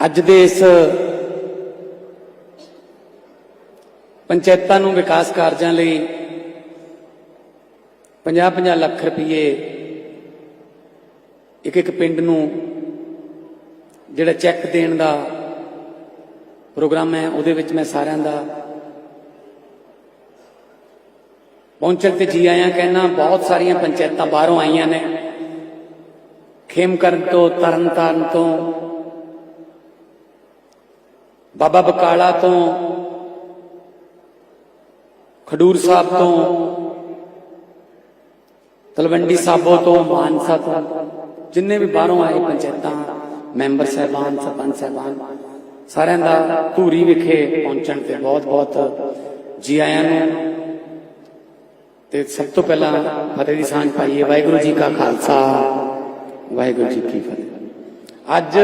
ਅੱਜ ਦੇ ਇਸ ਪੰਚਾਇਤਾਂ ਨੂੰ ਵਿਕਾਸ ਕਾਰਜਾਂ ਲਈ 50-50 ਲੱਖ ਰੁਪਏ ਇੱਕ ਇੱਕ ਪਿੰਡ ਨੂੰ ਜਿਹੜਾ ਚੈੱਕ ਦੇਣ ਦਾ ਪ੍ਰੋਗਰਾਮ ਹੈ, ਉਹਦੇ ਵਿੱਚ ਮੈਂ ਸਾਰਿਆਂ ਦਾ ਪਹੁੰਚਣ ਤੇ ਜੀ ਆਇਆ ਕਹਿਣਾ, ਬਹੁਤ ਸਾਰੀਆਂ ਪੰਚਾਇਤਾਂ ਬਾਹਰੋਂ ਆਈਆਂ ਨੇ। ਖੇਮਕਰਨ ਤੋਂ ਤਰਨਤਾਰਨ ਤੋਂ ਬਾਬਾ ਬਕਾਲਾ ਤੋਂ, ਖਡੂਰ ਸਾਹਿਬ ਤੋਂ, ਤਲਵੰਡੀ ਸਾਬੋ ਤੋਂ, ਮਾਨਸਾ ਤੋਂ, ਜਿੰਨੇ ਵੀ ਬਾਹਰੋਂ ਆਏ ਪੰਚਾਇਤਾਂ, ਮੈਂਬਰ ਸਹਿਬਾਨ, ਸਰਪੰਚ ਸਹਿਬਾਨ, ਸਾਰਿਆਂ ਦਾ ਧੂਰੀ ਵਿਖੇ ਪਹੁੰਚਣ ਤੇ ਬਹੁਤ ਬਹੁਤ ਜੀ ਆਇਆਂ ਨੂੰ। ਤੇ ਸਭ ਤੋਂ ਪਹਿਲਾਂ ਫਤਿਹ ਦੀ ਸਾਂਝ ਪਾਈਏ ਵਾਹਿਗੁਰੂ ਜੀ ਕਾ ਖਾਲਸਾ, ਵਾਹਿਗੁਰੂ ਜੀ ਕੀ ਫਤਿਹ। ਅੱਜ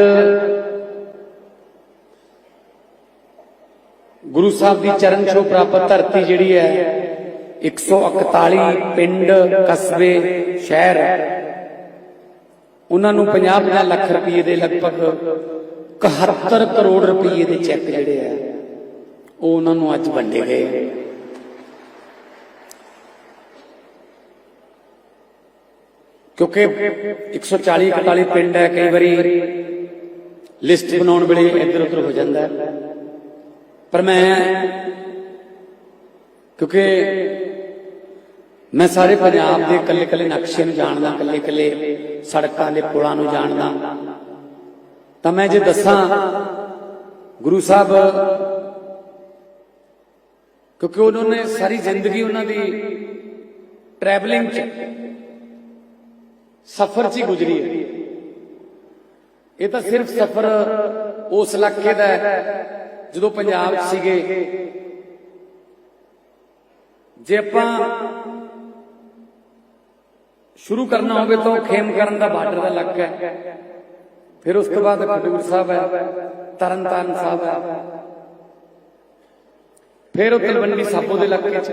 ਗੁਰੂ ਸਾਹਿਬ ਦੀ ਚਰਨ ਛੋਹ ਪ੍ਰਾਪਤ ਧਰਤੀ ਜਿਹੜੀ ਹੈ 141 ਪਿੰਡ ਕਸਬੇ, ਸ਼ਹਿਰ। ਉਹਨਾਂ ਨੂੰ 50-50 ਲੱਖ ਰੁਪਏ ਦੇ ਲਗਭਗ 71 ਕਰੋੜ ਰੁਪਏ ਦੇ ਚੈੱਕ ਜਿਹੜੇ ਆ, ਉਹ ਉਹਨਾਂ ਨੂੰ ਅੱਜ ਵੰਡੇ ਗਏ। ਕਿਉਂਕਿ 140 41 ਪਿੰਡ ਹੈ, ਕਈ ਵਾਰੀ ਲਿਸਟ ਬਣਾਉਣ ਵੇਲੇ ਇੱਧਰ ਉੱਧਰ ਹੋ ਜਾਂਦਾ। ਹੈ ਪਰ ਮੈਂ ਕਿਉਂਕਿ ਮੈਂ ਸਾਰੇ ਪੰਜਾਬ ਦੇ ਕੱਲੇ ਕੱਲੇ ਨਕਸ਼ੇ ਨੂੰ ਜਾਣਦਾ ਕੱਲੇ ਕੱਲੇ ਸੜਕਾਂ ਦੇ ਪੁਲਾਂ ਨੂੰ ਜਾਣਦਾ। ਤਾਂ ਮੈਂ ਜੇ ਦੱਸਾਂ, ਗੁਰੂ ਸਾਹਿਬ, ਕਿਉਂਕਿ ਉਹਨਾਂ ਨੇ ਸਾਰੀ ਜ਼ਿੰਦਗੀ ਉਹਨਾਂ ਦੀ ਟਰੈਵਲਿੰਗ ਚ ਸਫ਼ਰ 'ਚ ਹੀ ਗੁਜ਼ਰੀ ਹੈ। ਇਹ ਤਾਂ ਸਿਰਫ ਸਫ਼ਰ ਉਸ ਇਲਾਕੇ ਦਾ ਹੈ। ਜਦੋਂ ਪੰਜਾਬ ਸੀਗੇ, ਜੇ ਆਪਾਂ ਸ਼ੁਰੂ ਕਰਨਾ ਹੋਵੇ ਤਾਂ ਖੇਮ ਕਰਨ ਦਾ ਬਾਰਡਰ ਦਾ ਇਲਾਕਾ ਹੈ। ਫਿਰ ਉਸ ਤੋਂ ਬਾਅਦ ਖਡੂਰ ਸਾਹਿਬ ਹੈ, ਤਰਨਤਾਰਨ ਸਾਹਿਬ ਹੈ। ਫਿਰ ਉਹ ਤਲਵੰਡੀ ਸਾਬੋ ਦੇ ਇਲਾਕੇ 'ਚ।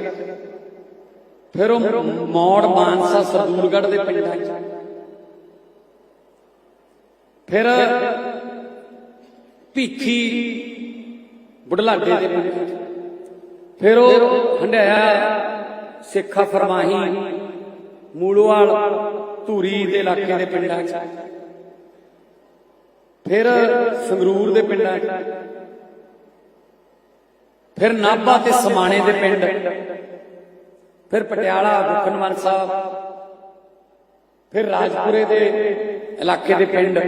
ਫਿਰ ਉਹ ਮੌੜ ਮਾਨਸਾ ਸਰਦੂਲਗੜ੍ਹ ਦੇ ਪਿੰਡਾਂ 'ਚ। ਫਿਰ ਭੀਖੀ ਬੁਢਲਾਡੇ ਦੇ ਪਿੰਡ ਫਿਰ ਉਹ ਹੰਡਿਆਇਆ ਸਿੱਖਾ ਫਰਮਾਹੀ, ਮੂਲੋਵਾਲ ਧੂਰੀ ਦੇ ਇਲਾਕੇ ਦੇ ਪਿੰਡਾਂ 'ਚ ਫਿਰ ਸੰਗਰੂਰ ਦੇ ਪਿੰਡਾਂ 'ਚ ਫਿਰ ਨਾਭਾ ਤੇ ਸਮਾਣੇ ਦੇ ਪਿੰਡ। ਫਿਰ ਪਟਿਆਲਾ ਗੁਖਨਵਨ ਸਾਹਿਬ। ਫਿਰ ਰਾਜਪੁਰੇ ਦੇ ਇਲਾਕੇ ਦੇ ਪਿੰਡ।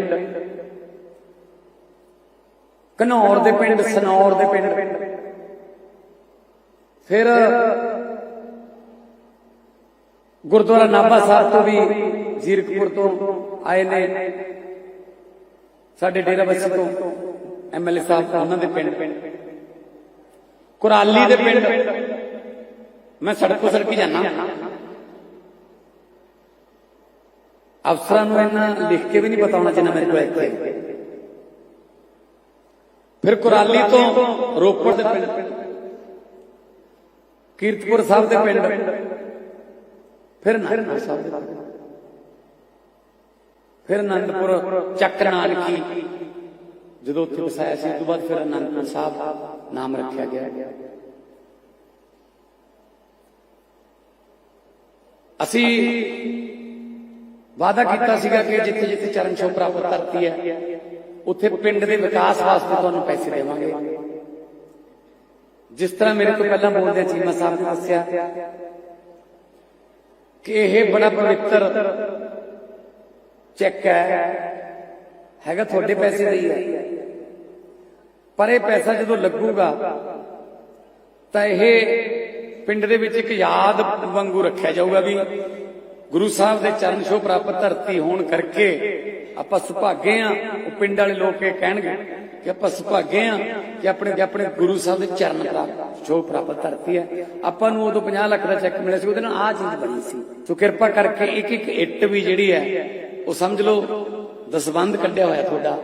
ਘਨੌਰ ਦੇ ਪਿੰਡ ਸਨੌਰ ਦੇ ਪਿੰਡ। ਫਿਰ ਗੁਰਦੁਆਰਾ ਨਾਭਾ ਸਾਹਿਬ ਤੋਂ ਵੀ ਜੀਰਕਪੁਰ ਤੋਂ ਆਏ ਨੇ। ਸਾਡੇ ਡੇਰਾ ਬੱਸੀ ਤੋਂ ਐਮਐਲਏ ਸਾਹਿਬ ਉਹਨਾਂ ਦੇ ਪਿੰਡ। ਕੁਰਾਲੀ ਦੇ ਪਿੰਡ। ਮੈਂ ਸੜਕੋ ਸੜਕੀ ਜਾਣਾ ਅਫਸਰਾਂ ਨੂੰ ਇਹਨਾਂ ਲਿਖ ਕੇ ਵੀ ਨਹੀਂ ਪਤਾ ਹੋਣਾ ਜਿੰਨਾ ਮੇਰੇ ਕੋਲ ਇੱਥੇ। ਫਿਰ ਕੁਰਾਲੀ ਤੋਂ ਰੋਪੜ ਦੇ ਪਿੰਡ, ਕੀਰਤਪੁਰ ਸਾਹਿਬ ਦੇ ਪਿੰਡ, ਫਿਰ ਨਾਨਕਪੁਰ ਸਾਹਿਬ ਦੇ ਪਿੰਡ, ਫਿਰ ਅਨੰਦਪੁਰ ਚੱਕ ਨਾਨਕੀ, ਜਦੋਂ ਉੱਥੇ ਵਸਾਇਆ ਸੀ, ਉਸ ਤੋਂ ਬਾਅਦ ਫਿਰ ਅਨੰਦਪੁਰ ਸਾਹਿਬ ਨਾਮ ਰੱਖਿਆ ਗਿਆ। ਅਸੀਂ ਵਾਅਦਾ ਕੀਤਾ ਸੀਗਾ ਕਿ ਜਿੱਥੇ ਜਿੱਥੇ ਚਰਨ ਛੋਹ ਪ੍ਰਾਪਤ ਧਰਤੀ ਹੈ ਉੱਥੇ ਪਿੰਡ ਦੇ ਵਿਕਾਸ ਵਾਸਤੇ ਤੁਹਾਨੂੰ ਪੈਸੇ ਦੇਵਾਂਗੇ। ਜਿਸ ਤਰ੍ਹਾਂ ਮੇਰੇ ਤੋਂ ਪਹਿਲਾਂ ਬੋਲਦੇ ਚੀਮਾ ਸਾਹਿਬ ਨੇ ਦੱਸਿਆ ਕਿ ਇਹ ਬੜਾ ਪਵਿੱਤਰ ਚੈੱਕ ਹੈ, ਹੈਗਾ ਤੁਹਾਡੇ ਪੈਸੇ ਲਈ ਹੈ। ਪਰ ਇਹ ਪੈਸਾ ਜਦੋਂ ਲੱਗੂਗਾ, ਤਾਂ ਇਹ ਪਿੰਡ ਦੇ ਵਿੱਚ ਇੱਕ ਯਾਦ ਵਾਂਗੂ ਰੱਖਿਆ ਜਾਊਗਾ ਵੀ ਗੁਰੂ ਸਾਹਿਬ ਦੇ ਚਰਨ ਛੋਹ ਪ੍ਰਾਪਤ ਧਰਤੀ ਹੋਣ ਕਰਕੇ ਆਪਾਂ ਸੁਭਾਗੇ ਆ, ਉਹ ਪਿੰਡ ਵਾਲੇ ਲੋਕ ਇਹ ਕਹਿਣਗੇ ਕਿ ਆਪਾਂ ਸੁਭਾਗੇ ਆ ਕਿ ਆਪਣੇ ਕਿ ਆਪਣੇ ਗੁਰੂ ਸਾਹਿਬ ਦੇ ਚਰਨ ਪ੍ਰਾਪਤ ਛੋਹ ਪ੍ਰਾਪਤ ਧਰਤੀ ਹੈ। ਆਪਾਂ ਨੂੰ ਉਦੋਂ 50 ਲੱਖ ਦਾ ਚੈੱਕ ਮਿਲਿਆ ਸੀ, ਉਹਦੇ ਨਾਲ ਆਹ ਚੀਜ਼ ਬਣੀ ਸੀ। ਸੋ ਕਿਰਪਾ ਕਰਕੇ ਇੱਕ ਇੱਕ ਇੱਟ ਵੀ ਜਿਹੜੀ ਹੈ, ਉਹ ਸਮਝ ਲਓ ਦਸਬੰਦ ਕੱਢਿਆ ਹੋਇਆ ਤੁਹਾਡਾ।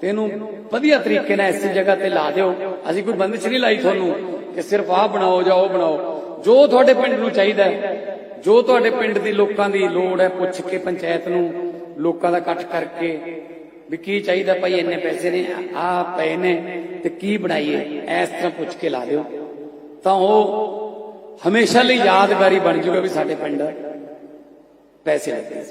ਤੇ ਇਹਨੂੰ ਵਧੀਆ ਤਰੀਕੇ ਨਾਲ ਇਸੇ ਜਗ੍ਹਾ ਤੇ ਲਾ ਦਿਓ। ਅਸੀਂ ਕੋਈ ਬੰਦਿਸ਼ ਨਹੀਂ ਲਾਈ ਤੁਹਾਨੂੰ ਕਿ ਸਿਰਫ ਆਹ ਬਣਾਓ ਜਾਂ ਉਹ ਬਣਾਓ। ਜੋ ਤੁਹਾਡੇ ਪਿੰਡ ਨੂੰ ਚਾਹੀਦਾ ਹੈ, ਜੋ ਤੁਹਾਡੇ ਪਿੰਡ ਦੀ ਲੋਕਾਂ ਦੀ ਲੋੜ ਹੈ, ਪੁੱਛ ਕੇ ਪੰਚਾਇਤ ਨੂੰ ਲੋਕਾਂ ਦਾ ਇਕੱਠ ਕਰਕੇ ਵੀ ਕੀ ਚਾਹੀਦਾ ਭਾਈ, ਇੰਨੇ ਪੈਸੇ ਨੇ, ਆ ਪਏ ਨੇ, ਤੇ ਕੀ ਬਣਾਈਏ ਇਸ ਤਰ੍ਹਾਂ ਪੁੱਛ ਕੇ ਲਾ ਦਿਓ ਤਾਂ ਉਹ ਹਮੇਸ਼ਾ ਲਈ ਯਾਦਗਾਰੀ ਬਣ ਜੂਗਾ ਵੀ ਸਾਡੇ ਪਿੰਡ ਪੈਸੇ ਲੱਗੇ ਸੀ।